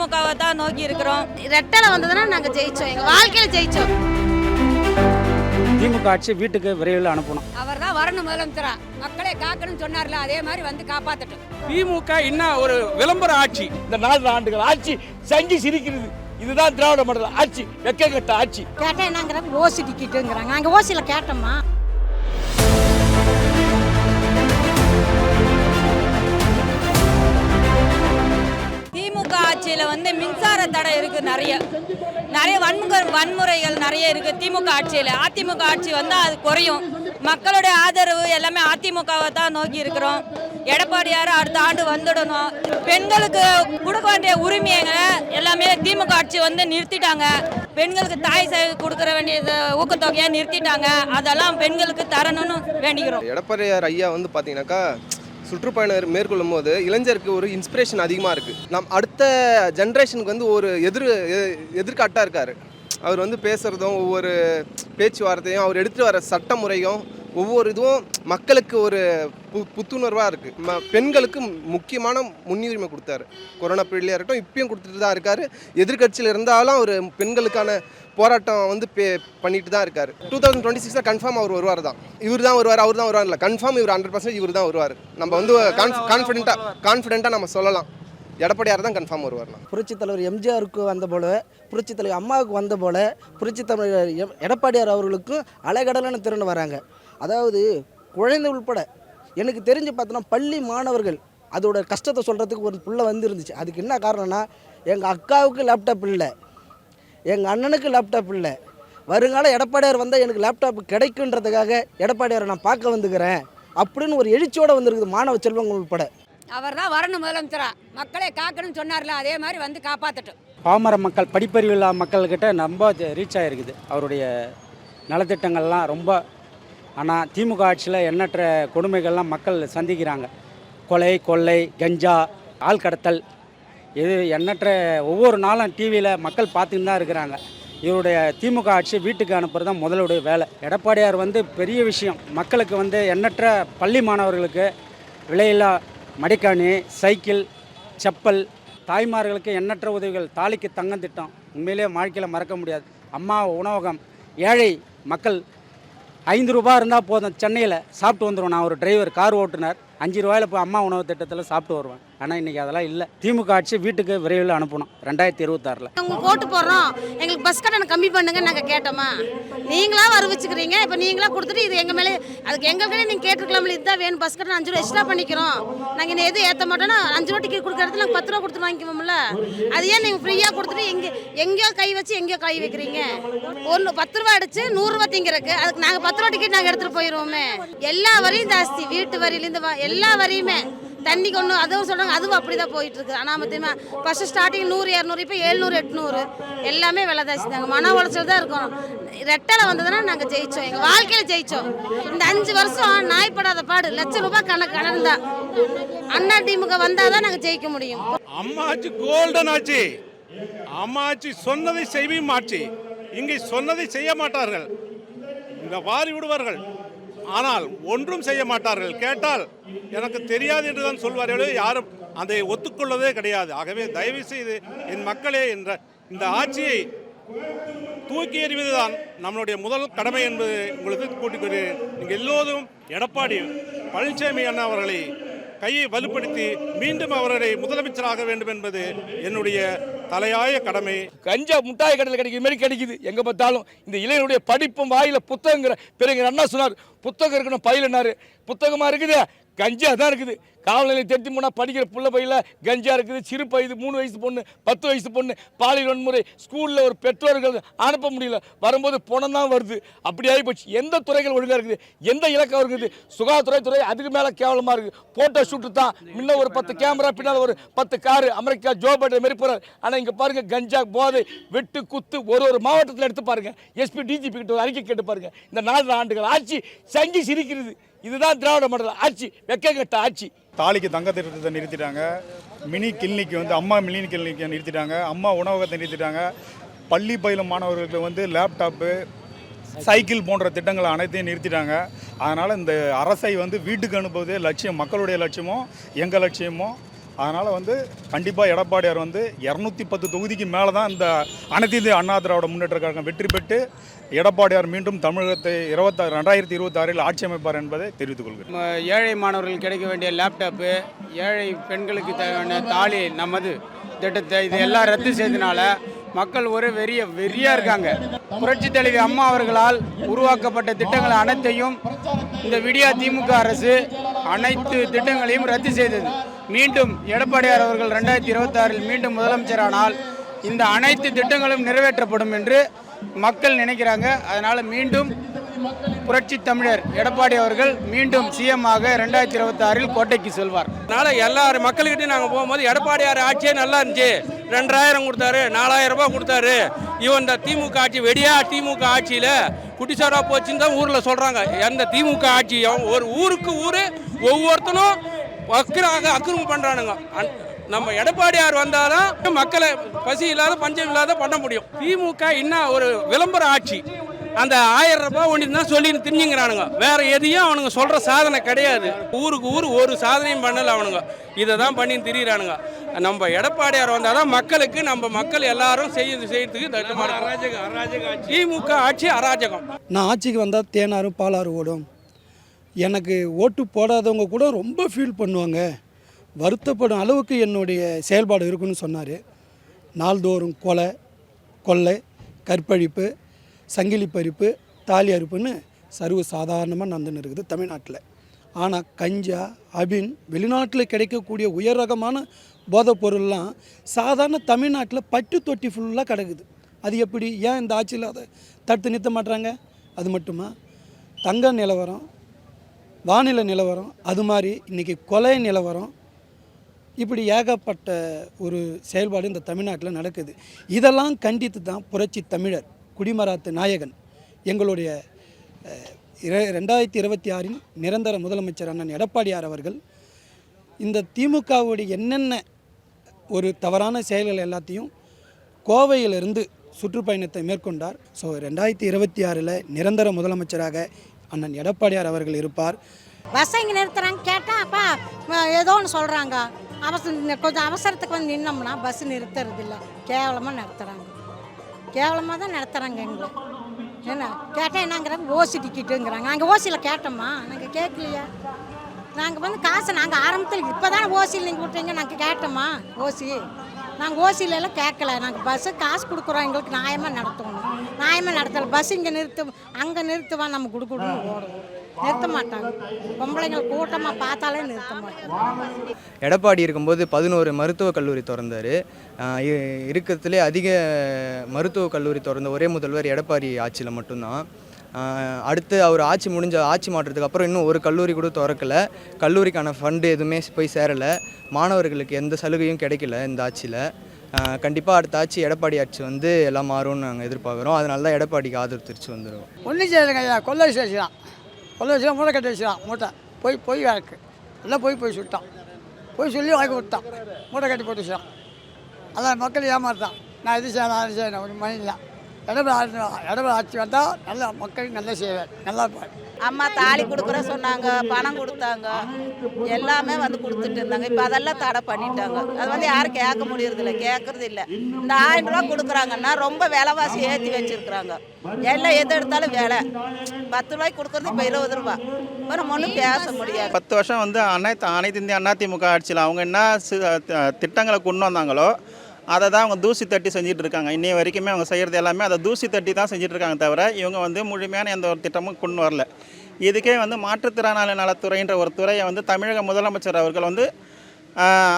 அதிமுகவை தான் நோக்கி இருக்கிறோம். ரெட்டலை வந்ததுன்னா நாங்கள் ஜெயிச்சோம். எங்கள் வாழ்க்கையில் ஜெயிச்சோம். திமுக ஆட்சி வீட்டுக்கு விரைவில் அனுப்பணும். அவர் தான் வரணும் முதலமைச்சரா. மக்களை காக்கணும்னு சொன்னார்ல அதே மாதிரி வந்து காப்பாத்தட்டும். திமுக இன்னும் ஒரு விளம்பர ஆட்சி. இந்த நாலு ஆண்டுகள் ஆட்சி சங்கி சிரிக்கிறது. இதுதான் திராவிட மாடல் ஆட்சி வெக்க கட்ட ஆட்சி கேட்டால் என்னங்கிற ஓசி டிக்கெட்டுங்கிறாங்க நாங்கள் ஓசியில் கேட்டோம்மா வந்து தடை இருக்குது நிறைய. நிறைய வன்முக வன்முறைகள் நிறைய இருக்குது திமுக ஆட்சியில். அதிமுக ஆட்சி வந்தால் அது குறையும். மக்களுடைய ஆதரவு எல்லாமே அதிமுகவை தான் நோக்கி இருக்கிறோம். எடப்பாடியார் அடுத்த ஆண்டு வந்துடணும். பெண்களுக்கு கொடுக்க வேண்டிய உரிமையை எல்லாமே திமுக ஆட்சி வந்து நிறுத்திட்டாங்க. பெண்களுக்கு தாய் சேவை கொடுக்கற வேண்டிய ஊக்கத்தொகையை நிறுத்திட்டாங்க. அதெல்லாம் பெண்களுக்கு தரணும்னு வேண்டிக்கிறோம். எடப்பாடியார் ஐயா வந்து பார்த்தீங்கன்னாக்கா சுற்றுப்பயணம் மேற்கொள்ளும் போது இளைஞருக்கு ஒரு இன்ஸ்பிரேஷன் அதிகமாக இருக்குது நம் அடுத்த ஜென்ரேஷனுக்கு வந்து ஒரு எதிர் எ- எதிர்காட்டாக இருக்கார். அவர் வந்து பேசுகிறதும் ஒவ்வொரு பேச்சுவார்த்தையும் அவர் எடுத்துகிட்டு வர சட்ட முறையும் ஒவ்வொரு இதுவும் மக்களுக்கு ஒரு பு புத்துணர்வாக இருக்குது ம பெண்களுக்கு முக்கியமான முன்னுரிமை கொடுத்தாரு. கொரோனா பீரியட்லேயே இருக்கட்டும் இப்பயும் கொடுத்துட்டு தான் இருக்கார். எதிர்கட்சியில் இருந்தாலும் அவர் பெண்களுக்கான போராட்டம் வந்து பே பண்ணிட்டு தான் இருக்காரு. டூ தௌசண்ட் டுவெண்ட்டி சிக்ஸில் கன்ஃபார்ம் அவர் வருவார் தான். இவர் தான் வருவார் அவர் தான் வருவார் இல்லை கன்ஃபார்ம் இவர் ஹண்ட்ரட் பர்சன்ட் இவர் தான் வருவார். நம்ம வந்து கான்ஃபிடென்ட்டாக கான்ஃபிடென்ட்டாக நம்ம சொல்லலாம். எடப்பாடியார் தான் கன்ஃபார்ம் வருவார்னா புரட்சித் தலைவர் எம்ஜிஆருக்கு வந்த போல புரட்சித் தலைவர் அம்மாவுக்கு வந்த போல புரட்சித் தலைவர் எடப்பாடியார் அவர்களுக்கும் அலைகடலான திறன் வராங்க. அதாவது குழந்தை உள்பட எனக்கு தெரிஞ்சு பார்த்தோன்னா பள்ளி மாணவர்கள் அதோட கஷ்டத்தை சொல்கிறதுக்கு ஒரு புள்ள வந்து இருந்துச்சு அதுக்கு என்ன காரணம்னா எங்கள் அக்காவுக்கு லேப்டாப் இல்லை. எங்கள் அண்ணனுக்கு லேப்டாப் இல்லை. வருங்கால எடப்பாடியார் வந்தால் எனக்கு லேப்டாப் கிடைக்குன்றதுக்காக எடப்பாடியாரை நான் பார்க்க வந்துக்கிறேன் அப்படின்னு ஒரு எழுச்சியோடு வந்திருக்குது மாணவ செல்வங்கள் உள்பட. அவர் தான் வரணும் முதலமைச்சரா. மக்களை காக்கணும்னு சொன்னார்ல அதே மாதிரி வந்து காப்பாத்தட்டும். பாமர மக்கள் படிப்பறிவு இல்லாத மக்கள்கிட்ட ரொம்ப ரீச் ஆகிருக்குது அவருடைய நலத்திட்டங்கள்லாம் ரொம்ப ஆனால் திமுக ஆட்சியில் எண்ணற்ற கொடுமைகள்லாம் மக்கள் சந்திக்கிறாங்க. கொலை கொள்ளை கஞ்சா ஆள் கடத்தல். இது எண்ணற்ற ஒவ்வொரு நாளும் டிவியில் மக்கள் பார்த்துன்னு தான் இருக்கிறாங்க. இவருடைய திமுக ஆட்சி வீட்டுக்கு அனுப்புறது தான் முதலுடைய வேலை. எடப்பாடியார் வந்து பெரிய விஷயம். மக்களுக்கு வந்து எண்ணற்ற பள்ளி மாணவர்களுக்கு விலையில்லா மடிக்காணி சைக்கிள் செப்பல் தாய்மார்களுக்கு எண்ணற்ற உதவிகள் தாலிக்கு தங்கம் திட்டம். உண்மையிலேயே வாழ்க்கையில் மறக்க முடியாது. அம்மா உணவகம் ஏழை மக்கள் ஐந்து ரூபாய் இருந்தால் போதும் சென்னையில். சாப்பிட்டு வந்துடுவோம் நான் ஒரு டிரைவர் கார் ஓட்டுனர் அஞ்சு ரூபாயில் போய் அம்மா உணவு திட்டத்தில் சாப்பிட்டு வருவேன். ஆனால் இன்றைக்கி அதெல்லாம் இல்லை. திமுக ஆட்சி வீட்டுக்கு விரைவில் அனுப்பணும். ரெண்டாயிரத்தி இருபத்தாறில். உங்களுக்கு ஓட்டு போடுறோம். எங்களுக்கு பஸ் கட்டணம் கம்மி பண்ணுங்க நாங்கள் கேட்டோமா? நீங்களா அறிவிச்சுக்கிறீங்க இப்போ நீங்களா கொடுத்துட்டு இது எங்கள் மேலே அதுக்கு எங்கள்கிட்ட நீங்கள் கேட்டுருக்கலாம்ல இதுதான் வேணும். பஸ் கட்டணம் அஞ்சு ரூபா எக்ஸ்ட்ரா பண்ணிக்கிறோம். நாங்கள் இன்னும் எதுவும் ஏற்ற மாட்டோம்னா அஞ்சு ரூபா டிக்கெட் கொடுக்குற இடத்துல நாங்கள் பத்து ரூபா கொடுத்து வாங்கிக்குவோம்ல. அது ஏன் நீங்கள் ஃப்ரீயாக கொடுத்துட்டு எங்கே எங்கேயோ கை வச்சு எங்கேயோ கை வைக்கிறீங்க? ஒன்று பத்து ரூபா அடிச்சு நூறுரூவா திங்கிறக்கு அதுக்கு நாங்கள் பத்து ரூபா டிக்கெட் நாங்கள் எடுத்துகிட்டு போயிடுவோமே எல்லா வரியும் ஜாஸ்தி. வீட்டு வரியிலேருந்து எல்லா வரியுமே. தண்ணிக்கு ஒன்று அதுவும் சொல்கிறாங்க அதுவும் அப்படி தான் போயிட்டு ஆனால் மத்தியமாக ஃபஸ்ட்டு ஸ்டார்டிங் நூறு இரநூறு இப்போ எழுநூறு எட்நூறு. எல்லாமே விலை தாங்க. மன உளைச்சல் தான் இருக்கும். ரெட்டலை வந்ததுன்னா நாங்கள் ஜெயித்தோம் எங்கள் வாழ்க்கையில் ஜெயித்தோம் இந்த அஞ்சு வருஷம் நாய்ப்படாத பாடு. லட்ச ரூபாய் கணக்கு கடன் தான் அண்ணா திமுக வந்தால் தான் நாங்கள் ஜெயிக்க முடியும். அம்மாச்சி கோல்டன் ஆச்சு. அம்மாச்சி சொன்னதை செய்யும் ஆச்சு. இங்கே சொன்னதை செய்ய மாட்டார்கள். இந்த வாரி விடுவார்கள். ஆனால் ஒன்றும் செய்ய மாட்டார்கள். கேட்டால் எனக்கு தெரியாது என்று தான் சொல்வார்கள். யாரும் அதை ஒத்துக்கொள்வதே கிடையாது. ஆகவே தயவு செய்து என் மக்களே என்ற இந்த ஆட்சியை தூக்கி எறிவதுதான் நம்மளுடைய முதல் கடமை என்பது உங்களுக்கு கூட்டிக்கொள்கிறேன் நீங்கள் எல்லோரும் எடப்பாடி பழனிசாமி அண்ணா அவர்களை கையை வலுப்படுத்தி மீண்டும் அவர்களை முதலமைச்சராக வேண்டும் என்பது என்னுடைய தலையாய கடமை. கஞ்சா முட்டாய் கடையில் கிடைக்கிற மாதிரி கிடைக்குது. எங்க பார்த்தாலும் இந்த இளைஞனுடைய படிப்பும் வாயில புத்தகங்கிற பெருங்கிற அண்ணா சொன்னார். புத்தகம் இருக்கணும் பயிலனாரு. புத்தகமா இருக்குது. கஞ்சா தான் இருக்குது. காவல் தெரிஞ்சு போனால் படிக்கிற புள்ள பையில் கஞ்சா இருக்குது. சிறு பைது மூணு வயசு பொண்ணு பத்து வயசு பொண்ணு பாலியல் வன்முறை. ஸ்கூலில் ஒரு பெற்றோர்கள் அனுப்ப முடியல. வரும்போது பணம் தான் வருது. அப்படி ஆகி போச்சு. எந்த துறைகள் ஒழுங்காக இருக்குது? எந்த இலக்கம் இருக்குது? சுகாதாரத்துறை துறை அதுக்கு மேலே கேவலமாக இருக்குது. ஃபோட்டோ ஷூட்டு தான். முன்ன ஒரு பத்து கேமரா பின்னால் ஒரு பத்து காரு அமெரிக்கா ஜோ பைடன் மாரி போகிறார் ஆனால் இங்கே பாருங்கள் கஞ்சா போதை வெட்டு குத்து ஒரு ஒரு மாவட்டத்தில் எடுத்து பாருங்கள் எஸ்பி டிஜிபி கிட்ட ஒரு அறிக்கை கேட்டு பாருங்கள் இந்த நாலு ஆண்டுகள் ஆட்சி சங்கி சிரிக்கிறது. இதுதான் திராவிட மாடல் ஆட்சி வெக்க கட்ட ஆட்சி. தாலிக்கு தங்க திட்டத்தை நிறுத்திட்டாங்க. மினி கிளினிக் வந்து அம்மா மினி கிளினிக்கை நிறுத்திட்டாங்க. அம்மா உணவகத்தை நிறுத்திட்டாங்க. பள்ளி பயிலும் மாணவர்களுக்கு வந்து லேப்டாப்பு சைக்கிள் போன்ற திட்டங்களை அனைத்தையும் நிறுத்திட்டாங்க. அதனால் இந்த அரசை வந்து வீட்டுக்கு அனுப்புவதே லட்சியம் மக்களுடைய லட்சியமும் எங்கள் லட்சியமும் அதனால் வந்து கண்டிப்பாக எடப்பாடியார் வந்து இரநூத்தி பத்து தொகுதிக்கு மேலே தான் இந்த அனைத்து இந்திய அண்ணா திராவிட முன்னேற்ற கழகம் வெற்றி பெற்று எடப்பாடியார் மீண்டும் தமிழகத்தை இருபத்தாறு ரெண்டாயிரத்தி இருபத்தாறில் ஆட்சி அமைப்பார் என்பதை தெரிவித்துக் கொள்கிறேன். ஏழை மாணவர்கள் கிடைக்க வேண்டிய லேப்டாப்பு ஏழை பெண்களுக்கு தேவையான தாலி நமது திட்டத்தை இது எல்லாம் ரத்து செய்தனால மக்கள் ஒரு வெறிய வெறியா இருக்காங்க. புரட்சி தலைவி அம்மா அவர்களால் உருவாக்கப்பட்ட திட்டங்கள் அனைத்தையும் இந்த விடியா திமுக அரசு அனைத்து திட்டங்களையும் ரத்து செய்தது. மீண்டும் எடப்பாடியார் அவர்கள் ரெண்டாயிரத்தி இருபத்தாறில் மீண்டும் முதலமைச்சரானால் இந்த அனைத்து திட்டங்களும் நிறைவேற்றப்படும் என்று மக்கள் நினைக்கிறாங்க. அதனால் மீண்டும் புரட்சி தமிழர் எடப்பாடி அவர்கள் மீண்டும் சிஎம் ஆக ரெண்டாயிரத்தி இருபத்தி ஆறில் கோட்டைக்கு செல்வார். அதனால எல்லாரும் மக்கள்கிட்டையும் நாங்கள் போகும்போது எடப்பாடியார் ஆட்சியே நல்லா இருந்துச்சு. ரெண்டாயிரம் கொடுத்தாரு நாலாயிரம் ரூபாய் கொடுத்தாரு. இவன் இந்த திமுக ஆட்சி வெடியா திமுக ஆட்சியில் குட்டிசாரா போச்சுன்னு தான் ஊரில் சொல்கிறாங்க எந்த திமுக ஆட்சியும் ஒரு ஊருக்கு ஊர் ஒவ்வொருத்தனும் அக்கிராக அக்கிரமம் பண்ணுறானுங்க நம்ம எடப்பாடியார் வந்தாதான் மக்களை பசி இல்லாத பஞ்சம் இல்லாத பண்ண முடியும். திமுக இன்னும் ஒரு விளம்பர ஆட்சி. அந்த ஆயிரம் ரூபாய் ஒன்று தான் சொல்லி திரிஞ்சுங்கிறானுங்க வேற எதையும் அவனுங்க சொல்ற சாதனை கிடையாது. ஊருக்கு ஊர் ஒரு சாதனையும் பண்ணல அவனுங்க. இதை தான் பண்ணி திரியிறானுங்க. நம்ம எடப்பாடியார் வந்தாதான் மக்களுக்கு நம்ம மக்கள் எல்லாரும் செய்ய செய்யறதுக்கு திமுக ஆட்சி அராஜகம். நான் ஆட்சிக்கு வந்தால் தேனாரும் பாலாறு ஓடும். எனக்கு ஓட்டு போடாதவங்க கூட ரொம்ப ஃபீல் பண்ணுவாங்க. வருத்தப்படும் அளவுக்கு என்னுடைய செயல்பாடு இருக்குன்னு சொன்னார். நாள்தோறும் கொலை கொள்ளை கற்பழிப்பு சங்கிலி பறிப்பு தாலி அறுப்புன்னு சர்வ சாதாரணமாக நடந்துன்னு இருக்குது தமிழ்நாட்டில். ஆனால் கஞ்சா அபின் வெளிநாட்டில் கிடைக்கக்கூடிய உயர் ரகமான போதைப் பொருள்லாம் சாதாரண தமிழ்நாட்டில் பட்டு தொட்டி ஃபுல்லாக கிடக்குது. அது எப்படி? ஏன் இந்த ஆட்சியில் அதை தடுத்து நிறுத்த மாட்டுறாங்க அது மட்டுமா? தங்க நிலவரம் வானிலை நிலவரம் அது மாதிரி இன்றைக்கி கொலை நிலவரம் இப்படி ஏகப்பட்ட ஒரு செயல்பாடு இந்த தமிழ்நாட்டில் நடக்குது. இதெல்லாம் கண்டித்து தான் புரட்சி தமிழர் குடிமராத்து நாயகன் எங்களுடைய இர- ரெண்டாயிரத்தி இருபத்தி ஆறின் நிரந்தர முதலமைச்சர் அண்ணன் எடப்பாடியார் அவர்கள் இந்த திமுகவுடைய என்னென்ன ஒரு தவறான செயல்கள் எல்லாத்தையும் கோவையிலிருந்து சுற்றுப்பயணத்தை மேற்கொண்டார். ஸோ ரெண்டாயிரத்தி இருபத்தி ஆறில் நிரந்தர முதலமைச்சராக அண்ணன் எடப்பாடியார் அவர்கள் இருப்பார். பஸ்ஸை இங்கே நிறுத்துறாங்க கேட்டால் அப்பா ஏதோ ஒன்று சொல்கிறாங்க அவசர கொஞ்சம் அவசரத்துக்கு வந்து நின்னோம்னா பஸ் நிறுத்துறது இல்லை கேவலமாக நடத்துகிறாங்க கேவலமாக தான் நடத்துகிறாங்க எங்களை. என்ன? கேட்டால் என்னங்கிறாங்க? ஓசி டிக்கெட்டுங்கிறாங்க. நாங்கள் ஓசியில் கேட்டோம்மா. நாங்கள் கேட்கலையா? நாங்கள் வந்து காசு நாங்கள் ஆரம்பத்தில் இப்போ தானே ஓசியில் நீங்கள் விட்டீங்க. நாங்கள் கேட்டோம்மா ஓசி. நாங்கள் ஓசிலெல்லாம் கேட்கல நாங்கள் பஸ்ஸு காசு கொடுக்குறோம். எங்களுக்கு நியாயமாக நடத்தணும். நியாயமாக நடத்தலை. பஸ் இங்கே நிறுத்து அங்கே நிறுத்துவான் நம்ம கொடுக்கணும்னு ஓடுவோம். நிறுத்த மாட்டாங்க. பொம்பளைங்களை கூட்டமாக பார்த்தாலே நிறுத்த மாட்டாங்க. எடப்பாடி இருக்கும்போது பதினோரு மருத்துவக் கல்லூரி திறந்தார். இருக்கிறதுலே அதிக மருத்துவக் கல்லூரி திறந்த ஒரே முதல்வர் எடப்பாடி ஆட்சியில் மட்டும்தான். அடுத்து அவர் ஆட்சி முடிஞ்ச ஆட்சி மாற்றத்துக்கு அப்புறம் இன்னும் ஒரு கல்லூரி கூட திறக்கல. கல்லூரிக்கான ஃபண்டு எதுவுமே போய் சேரலை. மாணவர்களுக்கு எந்த சலுகையும் கிடைக்கல இந்த ஆட்சியில். கண்டிப்பாக அடுத்த ஆட்சி எடப்பாடி ஆட்சி வந்து எல்லாம் மாறும்னு நாங்கள் எதிர்பார்க்குறோம். அதனால தான் எடப்பாடிக்கு ஆதரவு திருச்சி வந்துடும் ஒன்றும் செய்யலைங்க ஐயா. கொள்ளை வச்சுக்கலாம் கொள்ளை வச்சுலாம் மூட்டை கட்டி வச்சுக்கலாம் மூட்டை. போய் போய் வேலைக்கு எல்லாம் போய் போய் சுட்டான். போய் சொல்லி வாங்கி விட்டான் மூட்டை கட்டி போட்டு வச்சுட்டான் அதான் மக்கள் ஏமாத்தான் நான் இது செய்யணும் அது செய்யணும்? ஒரு மணி இல்லை. இடப்பட இடப்பட ஆட்சி வந்தால் நல்லா மக்களுக்கு நல்லா செய்வேன் நல்லா இருப்பார் அம்மா தாலி கொடுக்குற சொன்னாங்க பணம் கொடுத்தாங்க. எல்லாமே வந்து கொடுத்துட்டு இருந்தாங்க. இப்போ அதெல்லாம் தடை பண்ணிட்டாங்க. அது வந்து யாரும் கேட்க முடியறது இல்லை கேட்கறது இல்லை இந்த ஆயிரம் ரூபா கொடுக்குறாங்கன்னா ரொம்ப விலைவாசி ஏற்றி வச்சிருக்கிறாங்க. எல்லாம் எது எடுத்தாலும் விலை. பத்து ரூபாய்க்கு கொடுக்குறது இப்போ இருபது ரூபா. அப்புறம் ஒன்றும் பேச முடியாது. பத்து வருஷம் வந்து அனைத்து அனைத்து இந்திய அதிமுக ஆட்சியில் அவங்க என்ன திட்டங்களை கொண்டு வந்தாங்களோ அதை தான் அவங்க தூசி தட்டி செஞ்சுட்டு இருக்காங்க இன்னைய வரைக்குமே அவங்க செய்கிறது எல்லாமே அதை தூசி தட்டி தான் செஞ்சுட்டு இருக்காங்க தவிர இவங்க வந்து முழுமையான எந்த ஒரு திட்டமும் கொண்டு வரல. இதுக்கே வந்து மாற்றுத்திறனாளி நலத்துறைன்ற ஒரு துறையை வந்து தமிழக முதலமைச்சர் அவர்கள் வந்து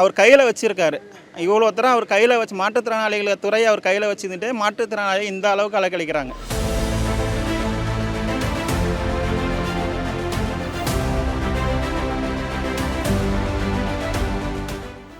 அவர் கையில் வச்சுருக்காரு. இவ்வளோ தூரம் அவர் கையில் வச்சு மாற்றுத்திறனாளிகளை துறையை அவர் கையில் வச்சுருந்துட்டு மாற்றுத்திறனாளி இந்த அளவுக்கு அலக்கழிக்கிறாங்க.